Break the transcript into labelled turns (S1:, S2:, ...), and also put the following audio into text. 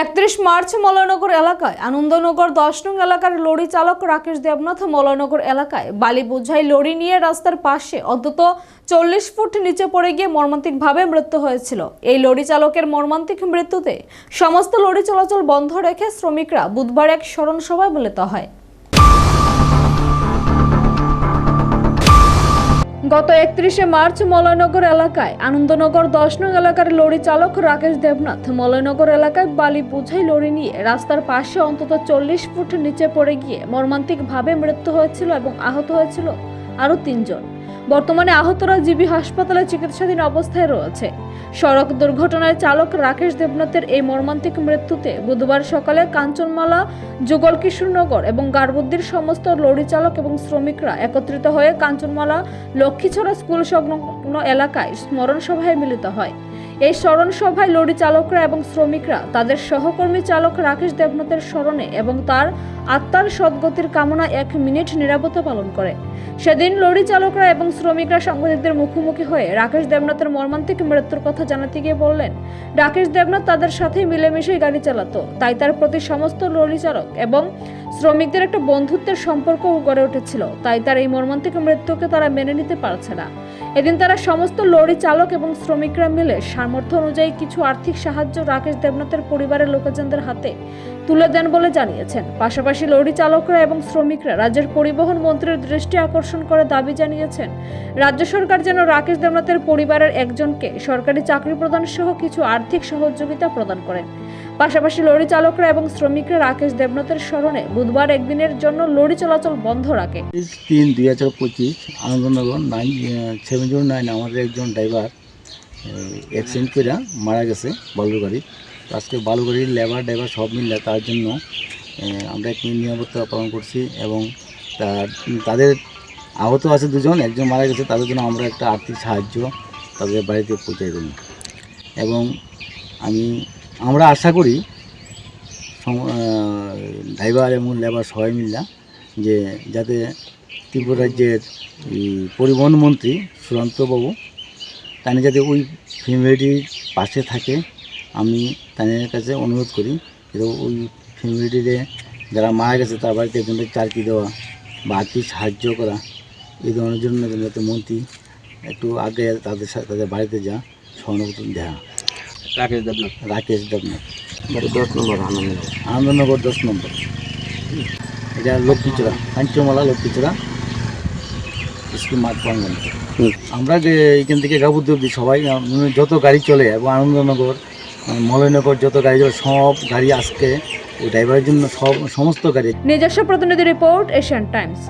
S1: একত্রিশ মার্চ মলয়নগর এলাকায়, আনন্দনগর দশ নং এলাকার লরি চালক রাকেশ দেবনাথ মলয়নগর এলাকায় বালি বোঝাই লরি নিয়ে রাস্তার পাশে অন্তত চল্লিশ ফুট নিচে পড়ে গিয়ে মর্মান্তিকভাবে মৃত্যু হয়েছিল। এই লরি চালকের মর্মান্তিক মৃত্যুতে সমস্ত লরি চলাচল বন্ধ রেখে শ্রমিকরা বুধবার এক স্মরণ সভায় মিলিত হয়। গত একত্রিশে মার্চ মলয়নগর এলাকায়, আনন্দনগর দশ নং এলাকার লরি চালক রাকেশ দেবনাথ মলয়নগর এলাকায় বালি বোঝাই লরি নিয়ে রাস্তার পাশে অন্তত চল্লিশ ফুট নিচে পড়ে গিয়ে মর্মান্তিকভাবে মৃত্যু হয়েছিল এবং আহত হয়েছিল আরও তিনজন। বর্তমানে আহতরা জিবি হাসপাতালে চিকিৎসাধীন অবস্থায় রয়েছে। সড়ক দুর্ঘটনায় চালক রাকেশ দেবনাথের এই মর্মান্তিক মৃত্যুতে বুধবার সকালে কাঞ্চনমালা যুগল কিশোরনগর এবং গারবুদ্দির সমস্ত লরি চালক এবং শ্রমিকরা একত্রিত হয়ে কাঞ্চনমালা, লক্ষ্মীছড়া স্কুল সংলগ্ন এলাকায় স্মরণ সভায় মিলিত হয়। এই স্মরণ সভায় লরি চালকরা এবং শ্রমিকরা, তাদের সহকর্মী চালক রাকেশ দেবনাথের স্মরণে এবং তার আত্মার সদ্গতির কামনা এক মিনিট নিরাপত্তা পালন করে। সেদিন লরি চালকরা এবং শ্রমিকরা সাংবাদিকদের মুখোমুখি হয়ে রাকেশ দেবনাথের মর্মান্তিক মৃত্যুর কথা জানাতে গিয়ে বললেন, রাকেশ দেবনাথ তাদের সাথে মিলেমিশে গাড়ি চালাতো। তাই তার প্রতি সমস্ত লরি চালক এবং শ্রমিকদের একটা বন্ধুত্বের সম্পর্ক গড়ে উঠেছিল। তাই তার এই মর্মান্তিক মৃত্যুকে তারা মেনে নিতে পারছে না। এদিন তারা সমস্ত লরি চালক এবং শ্রমিকরা মিলে সামর্থ্য অনুযায়ী কিছু আর্থিক সাহায্য রাকেশ দেবনাথের পরিবারের লোকজনদের হাতে তুলে দেন বলে জানিয়েছেন। পাশাপাশি লরি চালকরা এবং শ্রমিকরা রাজ্যের পরিবহন মন্ত্রীর দৃষ্টি আকর্ষণ করে দাবি জানিয়েছেন, রাজ্য সরকার যেন রাকেশ দেবনাথের পরিবারের একজনকে সরকারি চাকরি প্রদান সহ কিছু আর্থিক সহযোগিতা প্রদান করেন। পাশাপাশি লরি চালকরা এবং শ্রমিকরা রাকেশ দেবনাথের স্মরণে বুধবার একদিনের জন্য লরি চলাচল বন্ধ রাখে।
S2: তিন দুই হাজার পঁচিশ Anandnagar nine seven zero nine আমাদের একজন ড্রাইভার অ্যাক্সিডেন্ট করে মারা গেছে বালুগাড়ি তো আজকে বালুগাড়ির লেবার ড্রাইভার সব মিললে তার জন্য আমরা একটি নিরাপত্তা পালন করছি এবং তাদের আহত আছে দুজন, একজন মারা গেছে, তাদের জন্য আমরা একটা আর্থিক সাহায্য তাদের বাড়িতে পৌঁছে দেব। এবং আমি, আমরা আশা করি ড্রাইভার এবং লেবার সবাই মিলে যে, যাতে ত্রিপুরা রাজ্যের পরিবহন মন্ত্রী সুশান্তবাবু তানি যাতে ওই ফ্যামিলিটির পাশে থাকে আমি তাদের কাছে অনুরোধ করি যে ওই ফ্যামিলিটিতে যারা মারা গেছে তার বাড়িতে একজনকে চারকি দেওয়া বা আর্থিক সাহায্য করা এই ধরনের জন্য যাতে মন্ত্রী একটু আগে তাদের সাথে তাদের বাড়িতে যা সহানুভূতি দেওয়া
S3: রাকেশ দেবনাথ।
S2: রাকেশ দেবনাথ।
S3: দশ নম্বর আনন্দ।
S2: আনন্দনগর দশ নম্বর। এটা লক্ষ্মীচড়া পাঞ্চমালা লক্ষ্মীচড়া। স্কুল মাঠ প্রাঙ্গন আমরা যে এইখান থেকে গাবুদ্দি অব্দি সবাই যত গাড়ি চলে এবং আনন্দনগর মলয়নগর যত গাড়ি চলে সব গাড়ি আজকে ওই ড্রাইভারের জন্য সব সমস্ত গাড়ি।
S1: নিজস্ব প্রতিনিধি রিপোর্ট এশিয়ান টাইমস